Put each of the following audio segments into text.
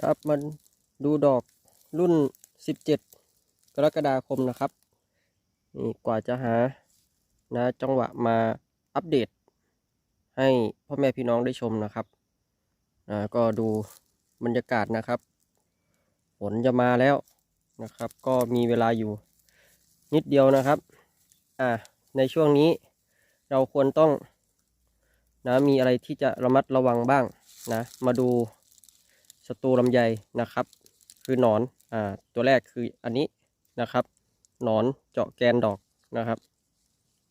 ครับมันดูดอกรุ่น 17 กรกฎาคมนะครับนี่กว่าจะหานะจังหวะมาอัปเดต ให้พ่อแม่พี่น้องได้ชมนะครับนะก็ดูบรรยากาศนะครับฝนจะมาแล้วนะครับ ก็มีเวลาอยู่นิดเดียวนะครับอ่าในช่วงนี้เราควรต้องนะมีอะไรที่จะระมัดระวังบ้างนะ มาดู ศัตรูลำไยนะครับ คือหนอนอ่าตัวแรกคืออันนี้นะครับหนอนเจาะแกนดอกนะครับ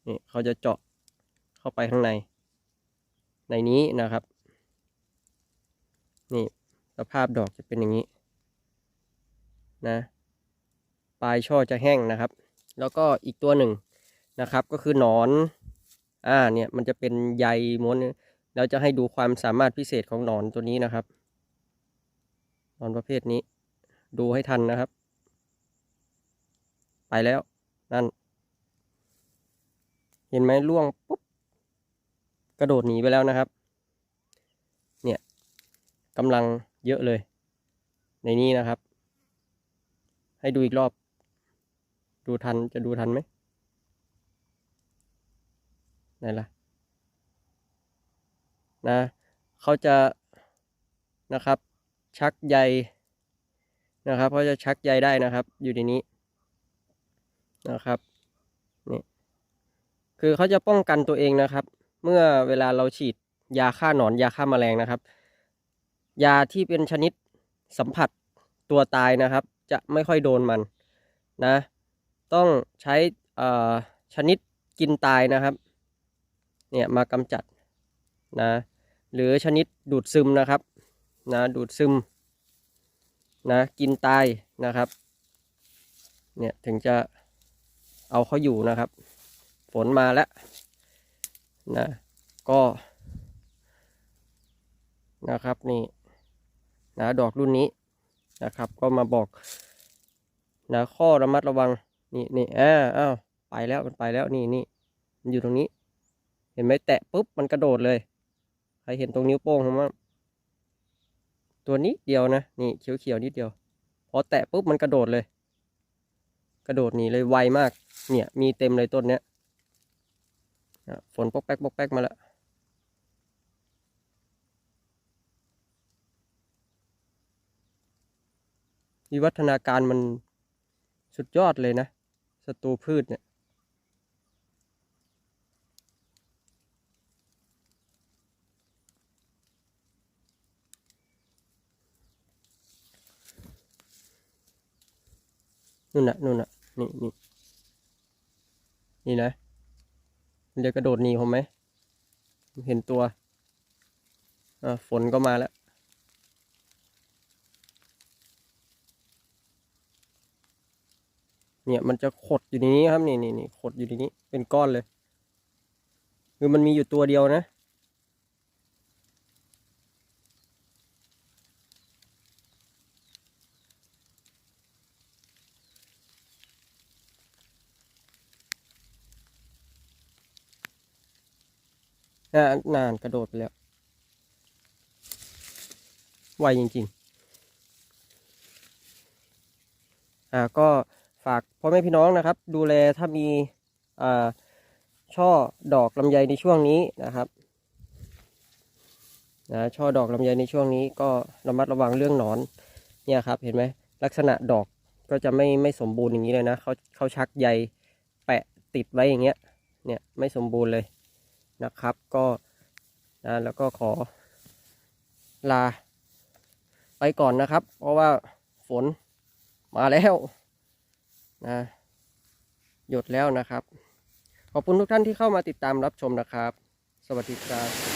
นี่เขาจะเจาะเข้าไปข้างใน ในนี้นะครับนี่สภาพดอกจะเป็นอย่างนี้นะปลายช่อจะแห้งนะครับ แล้วก็อีกตัวหนึ่งนะครับ ก็คือหนอนอ่าเนี่ยมันจะเป็นใยม้วนแล้วจะให้ดูความสามารถพิเศษของหนอนตัวนี้นะครับ นอนประเภทนี้ ดูให้ทันนะครับ ไปแล้ว นั่น เห็นไหมล่วงปุ๊บ กระโดดหนีไปแล้วนะครับ เนี่ยกำลังเยอะเลย ในนี้นะครับ ให้ดูอีกรอบ ดูทันจะดูทันไหมไหนล่ะนะ เขาจะนะครับ ชักใยนะครับเขาจะชักใยได้นะครับ อยู่ในนี้นะครับนี่คือเขาจะป้องกันตัวเองนะครับ เมื่อเวลาเราฉีดยาฆ่าหนอนยาฆ่าแมลงนะครับ ยาที่เป็นชนิดสัมผัสตัวตายนะครับ จะไม่ค่อยโดนมันนะ ต้องใช้ชนิดกินตายนะครับเนี่ยมากำจัดนะหรือชนิดดูดซึมนะครับ นะดูดซึมนะกินตายนะครับ เนี่ยถึงจะเอาเขาอยู่นะครับ ฝนมาแล้วนะก็นะครับนี่นะดอกรุ่นนี้นะครับ ก็มาบอกนะข้อระมัดระวังนี่นี่อ้าอ้าวไปแล้วมันไปแล้วนี่นี่มันอยู่ตรงนี้ เห็นไหมแตะปุ๊บมันกระโดดเลย ใครเห็นตรงนิ้วโป้งผมว่า ตัวนี้เดียวนะนี่เขียวๆนิดเดียวพอแตะปุ๊บมันกระโดดเลย กระโดดหนีเลยไวมาก เนี่ยมีเต็มเลยต้นเนี้ยฝนปกแป๊กปกแป๊กมาแล้ววิวัฒนาการมันสุดยอดเลยนะศัตรูพืชเนี่ย นู่นน่ะนู่นน่ะนี่นี่นี่นะมันจะกระโดดหนีผมไหมเห็นตัวอ่าฝนก็มาแล้วเนี่ยมันจะขดอยู่ในนี้ครับนี่นี่นี่ขดอยู่ในนี้เป็นก้อนเลย คือมันมีอยู่ตัวเดียวนะ นานานกระโดดไปแล้ว ไวจริงๆ อ่าก็ฝากพ่อแม่พี่น้องนะครับ ดูแลถ้ามีอ่าช่อดอกลำไยในช่วงนี้นะครับนะช่อดอกลำไยในช่วงนี้ก็ระมัดระวังเรื่องหนอนเนี่ยครับเห็นไหมลักษณะดอกก็จะไม่ไม่สมบูรณ์อย่างนี้เลยนะเขาเขาชักใยแปะติดไว้อย่างเงี้ยเนี่ยไม่สมบูรณ์เลย นะครับ ก็นะแล้วก็ขอลา ไปก่อนนะครับ เพราะว่าฝนมาแล้วนะหยุดแล้วนะครับ ขอบคุณทุกท่านที่เข้ามาติดตามรับชมนะครับ สวัสดีครับ